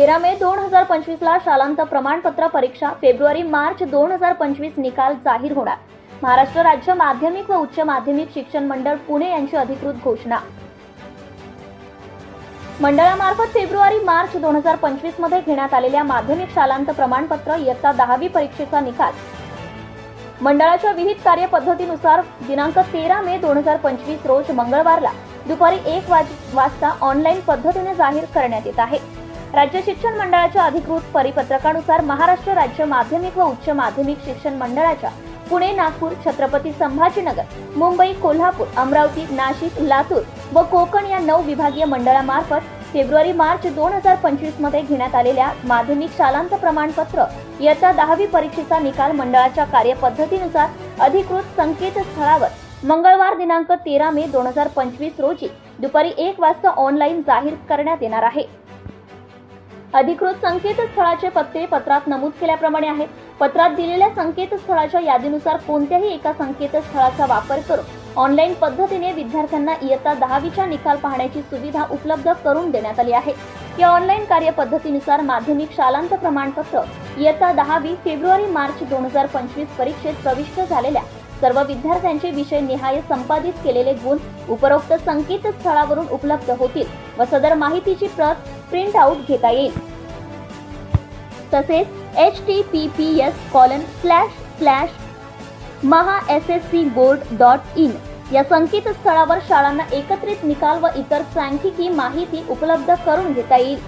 तेरा मे दोन हजार पंचवीसला शालांत प्रमाणपत्र परीक्षा फेब्रुवारी मार्च दोन हजार पंचवीस निकाल जाहीर होणार. महाराष्ट्र राज्य माध्यमिक व उच्च माध्यमिक शिक्षण मंडळ पुणे यांची अधिकृत घोषणा. मंडळामार्फत फेब्रुवारी मार्च दोन हजार पंचवीसमध्ये घेण्यात आलेल्या माध्यमिक शालांत प्रमाणपत्र इयत्ता दहावी परीक्षेचा निकाल. मंडळाच्या विहित कार्यपद्धतीनुसार दिनांक तेरा मे दोन हजार पंचवीस रोज मंगळवारला दुपारी एक वाज- वाजता ऑनलाईन पद्धतीने जाहीर करण्यात येत आहे. राज्य शिक्षण मंडळाच्या अधिकृत परिपत्रकानुसार महाराष्ट्र राज्य माध्यमिक व उच्च माध्यमिक शिक्षण मंडळाच्या पुणे नागपूर छत्रपती संभाजीनगर मुंबई कोल्हापूर अमरावती नाशिक लातूर व कोकण या नऊ विभागीय मंडळामार्फत फेब्रुवारी मार्च दोन हजार पंचवीसमध्ये घेण्यात आलेल्या माध्यमिक शालांत प्रमाणपत्र इयत्ता दहावी परीक्षेचा निकाल मंडळाच्या कार्यपद्धतीनुसार अधिकृत संकेतस्थळावर मंगळवार दिनांक तेरा मे दोन हजार पंचवीस रोजी दुपारी एक वाजता ऑनलाईन जाहीर करण्यात येणार आहे. अधिकृत संकेतस्थळाचे पत्ते पत्रात नमूद केल्याप्रमाणे आहे पत्रात दिलेल्या संकेतस्थळाच्या यादीनुसार कोणत्याही एका संकेतस्थळाचा वापर करून ऑनलाईन पद्धतीने विद्यार्थ्यांना इयत्ता दहावीचा निकाल पाहण्याची सुविधा उपलब्ध करून देण्यात आली आहे. या ऑनलाईन कार्यपद्धतीनुसार माध्यमिक शालांत प्रमाणपत्र इयत्ता दहावी फेब्रुवारी मार्च दोन हजार पंचवीस परीक्षेत प्रविष्ट झालेल्या सर्व विद्यार्थ्यांचे विषय निहाय संपादित केलेले गुण उपरोक्त संकेतस्थळावरून उपलब्ध होतील व सदर माहितीची प्रत प्रिंट आउट घेता येईल. तसेच H T P P S colon slash slash Maha S S C board dot in या संकेतस्थळावर शाळांना एकत्रित निकाल व इतर सांख्यिकी माहिती उपलब्ध करून घेता येईल.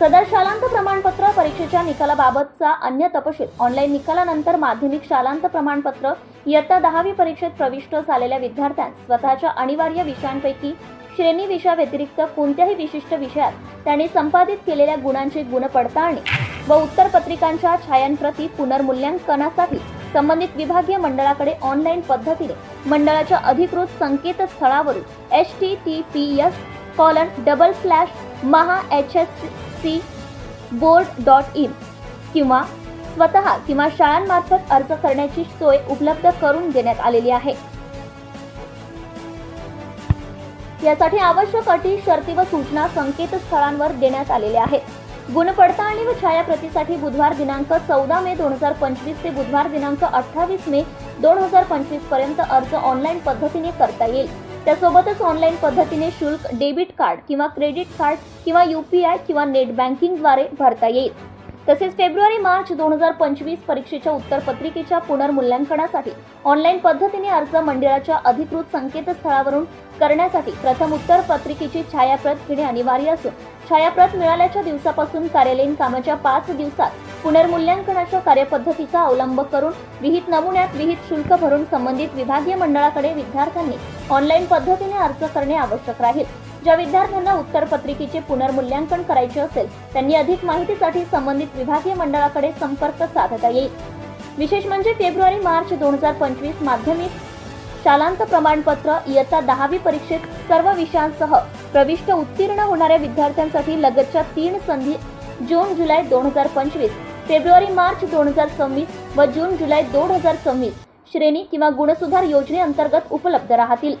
सदर शालांत प्रमाणपत्र परीक्षेच्या निकालाबाबतचा अन्य तपशील ऑनलाईन निकालानंतर माध्यमिक शालांत प्रमाणपत्र इयत्ता दहावी परीक्षेत प्रविष्ट झालेल्या विद्यार्थ्यांस स्वतःच्या अनिवार्य विषयांपैकी श्रेणी विषयाव्यतिरिक्त कोणत्याही विशिष्ट विषयात त्यांनी संपादित केलेल्या गुणांची गुणपडताळणी व उत्तरपत्रिकांच्या छायांप्रती पुनर्मूल्यांकनासाठी संबंधित विभागीय मंडळाकडे ऑनलाईन पद्धतीने मंडळाच्या अधिकृत संकेतस्थळावरून H T T P S colon double slash Maha H S C board dot in किंवा स्वतः किंवा शाळांमार्फत अर्ज करण्याची सोय उपलब्ध करून देण्यात आलेली आहे. यासाठी आवश्यक अटी शर्ती व सूचना संकेतस्थळांवर देण्यात आलेल्या आहेत. गुणपडताळणी व छायाप्रतीसाठी बुधवार दिनांक चौदा मे दोन हजार पंचवीस ते बुधवार दिनांक अठ्ठावीस मे दोन हजार पंचवीसपर्यंत अर्ज ऑनलाईन पद्धतीने करता येईल. त्यासोबतच ऑनलाईन पद्धतीने शुल्क डेबिट कार्ड किंवा क्रेडिट कार्ड किंवा यू पी आय किंवा नेट बँकिंगद्वारे भरता येईल. तसेच फेब्रुवारी मार्च दोन हजार पंचवीस परीक्षेच्या उत्तरपत्रिकेच्या पुनर्मूल्यांकनासाठी ऑनलाईन पद्धतीने अर्ज मंडळाच्या अधिकृत संकेतस्थळावरून करण्यासाठी प्रथम उत्तरपत्रिकेची छायाप्रत घेणे अनिवार्य असून छायाप्रत मिळाल्याच्या दिवसापासून कार्यालयीन कामाच्या पाच दिवसात पुनर्मूल्यांकनाच्या कार्यपद्धतीचा अवलंब करून विहित नमुन्यात विहित शुल्क भरून संबंधित विभागीय मंडळाकडे विद्यार्थ्यांनी ऑनलाईन पद्धतीने अर्ज करणे आवश्यक राहील. ज्या विद्यार्थ्यांना उत्तरपत्रिकेचे पुनर्मूल्यांकन करायचे असेल त्यांनी अधिक माहितीसाठी संबंधित विभागीय मंडळाकडे संपर्क साधता येईल. विशेष म्हणजे फेब्रुवारी मार्च दोन हजार पंचवीस माध्यमिक शालांत प्रमाणपत्र इयत्ता दहावी परीक्षेत सर्व विषयांसह प्रविष्ट उत्तीर्ण होणाऱ्या विद्यार्थ्यांसाठी लगतच्या तीन संधी जून जुलै दोन हजार पंचवीस फेब्रुवारी मार्च दोन हजार सव्वीस व जून जुलै दोन हजार सव्वीस श्रेणी किंवा गुणसुधार योजनेअंतर्गत उपलब्ध राहतील.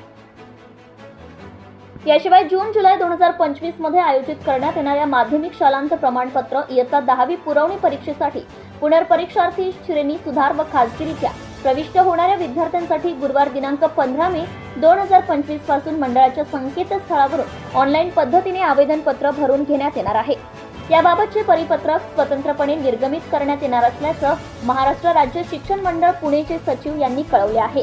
याशिवाय जून जुलै दोन हजार पंचवीसमध्ये आयोजित करण्यात येणाऱ्या माध्यमिक शालांत प्रमाणपत्र इयत्ता दहावी पुरवणी परीक्षेसाठी पुनर्परीक्षार्थी श्रेणी सुधार व खासगीरित्या प्रविष्ट होणाऱ्या विद्यार्थ्यांसाठी गुरुवार दिनांक पंधरा मे दोन हजार पंचवीसपासून मंडळाच्या संकेतस्थळावरून ऑनलाईन पद्धतीने आवेदनपत्र भरून घेण्यात येणार आहे. याबाबतचे परिपत्रक स्वतंत्रपणे निर्गमित करण्यात येणार असल्याचं महाराष्ट्र राज्य शिक्षण मंडळ पुणेचे सचिव यांनी कळवले आहे.